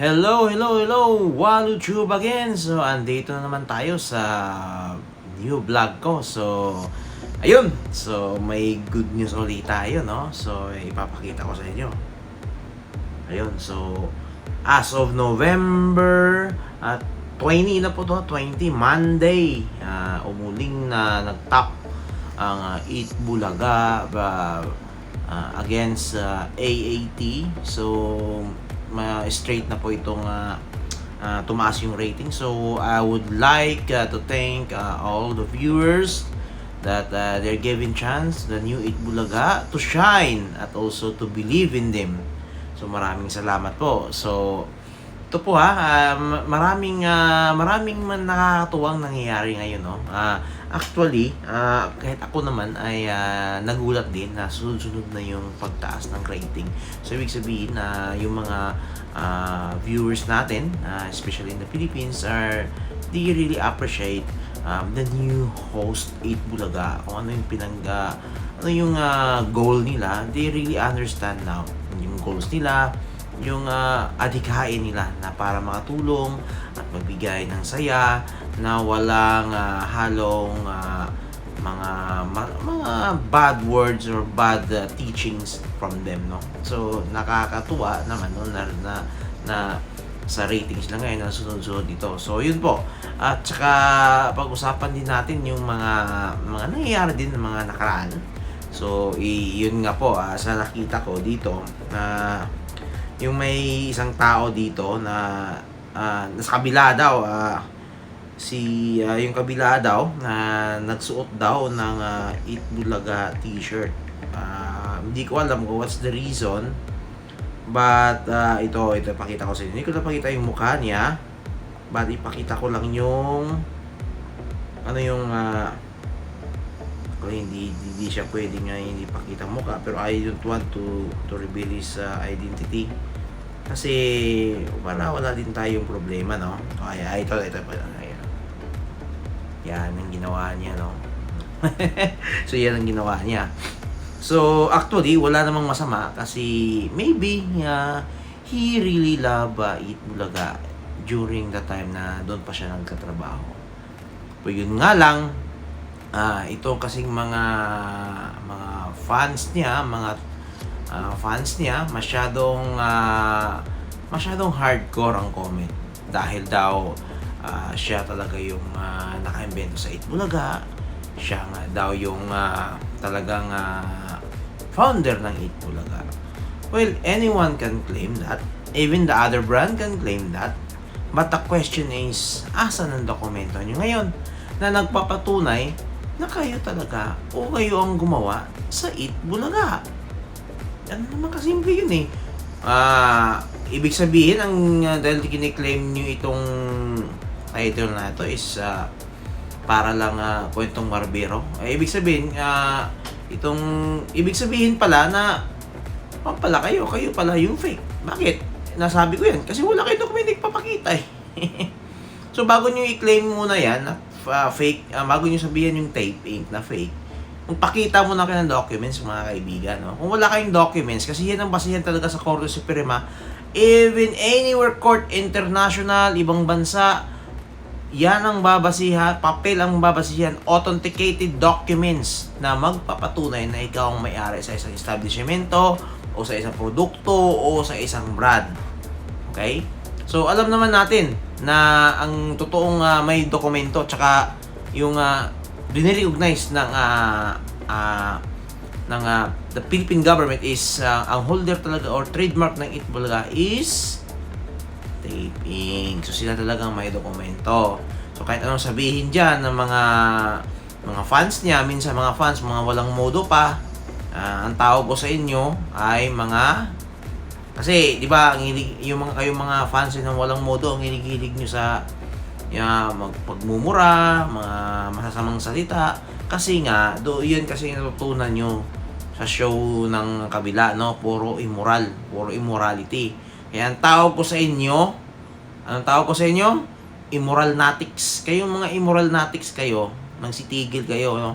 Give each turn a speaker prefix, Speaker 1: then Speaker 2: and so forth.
Speaker 1: Hello, hello, hello! Walutube again! So, andito na naman tayo sa new vlog ko. So, ayun! So, may good news ulit tayo, no? So, ipapakita ko sa inyo. Ayun, so, as of November at 20 na po to, 20, Monday, ah, umuling na nag-top ang uh, Eat Bulaga ba, ah, against ah, AAT. So, ma straight na po itong ah, ah, tumaas yung rating. So, I would like ah, to thank ah, all the viewers that ah, they're giving chance the new Eat Bulaga to shine at also to believe in them. So, maraming salamat po. So, ito po ha, ma- maraming ah, maraming man nakakatuwang nangyayari ngayon no. Ah, actually, ah, kahit ako naman ay ah, nagulat din na sunod-sunod na yung pagtaas ng rating. So ibig sabihin na yung mga ah, viewers natin, ah, especially in the Philippines are they really appreciate um, the new host 8 Bulaga. Kung ano yung pinang ah, ano yung ah, goal nila, they really understand now yung goals nila, yung uh, adhikain nila na para makatulong at magbigay ng saya na walang ah, halong ah, mga mga bad words or bad ah, teachings from them no? So nakakatuwa naman no na, na, na sa ratings lang ngayon na sunod-sunod dito so yun po. At saka pag-usapan din natin yung mga mga nangyayari din ng mga nakaraan. So i- yun nga po ah, sa nakita ko dito na yung may isang tao dito na ah, nasa kabila daw ah, si ah, yung kabila daw na nagsuot daw ng ah, Eat Bulaga t-shirt. Ah, hindi ko alam kung what's the reason. But ah, ito, ito pakita ko sa inyo. Hindi ko napakita yung mukha niya. But ipakita ko lang yung ano yung ah, kung hindi, hindi siya pwede nga hindi pakita mukha pero I don't want to to reveal his ah, identity kasi wala wala din tayong problema no ay ay ito ito pa. Yan ang ginawa niya no? So yan ang ginawa niya. So actually wala namang masama kasi maybe uh, he really love uh, Eat Bulaga during the time na doon pa siya nagkatrabaho. Pero yun nga lang ah ito kasing mga mga fans niya, mga ah, fans niya masyadong ah, masyadong hardcore ang comment. Dahil daw ah, siya talaga yung ah, nakaimbento sa Itbulaga. Siya nga daw yung ah, talagang ah, founder ng Itbulaga. Well, anyone can claim that. Even the other brand can claim that. But the question is, asan ang dokumento nyo ngayon na nagpapatunay na kayo talaga o kayo ang gumawa sa Eat Bulaga. Yan naman kasimple yun eh. Ah, ibig sabihin, ang uh, dahil kiniklaim nyo itong title na ito is ah, para lang ah, kwentong barbero. Eh, ibig sabihin, ah, itong, ibig sabihin pala na oh, pala kayo, kayo pala yung fake. Bakit? Nasabi ko yan. Kasi wala kayong dokumento papakita eh. so, bago nyo i-claim muna yan, na uh, fake, uh, bago nyo sabihin yung tape ink na fake, magpakita mo na kayo ng documents mga kaibigan. No? Kung wala kayong documents, kasi yan ang basihan talaga sa Korte Suprema, even anywhere court, international, ibang bansa, yan ang babasihan, papel ang babasihan, authenticated documents na magpapatunay na ikaw ang may-ari sa isang establishmento o sa isang produkto o sa isang brand. Okay? So, alam naman natin na ang totoong ah, may dokumento tsaka yung uh, dinirecognize ng ah, ah, ng ah, the Philippine government is ah, ang holder talaga or trademark ng Itbulaga is taping. So sila talagang may dokumento. So kahit anong sabihin diyan ng mga mga fans niya, minsan mga fans mga walang modo pa, ah, ang tawag ko sa inyo ay mga kasi, di ba, ang yung mga kayong mga fans ng walang modo, ang hilig-hilig nyo sa ya, magpagmumura, mga masasamang salita. Kasi nga, do, yun kasi natutunan nyo sa show ng kabila, no? Puro immoral, puro immorality. Kaya ang tawag ko sa inyo, anong tawag ko sa inyo? Immoral natics. Kayong mga immoral natics kayo, nang sitigil kayo, no?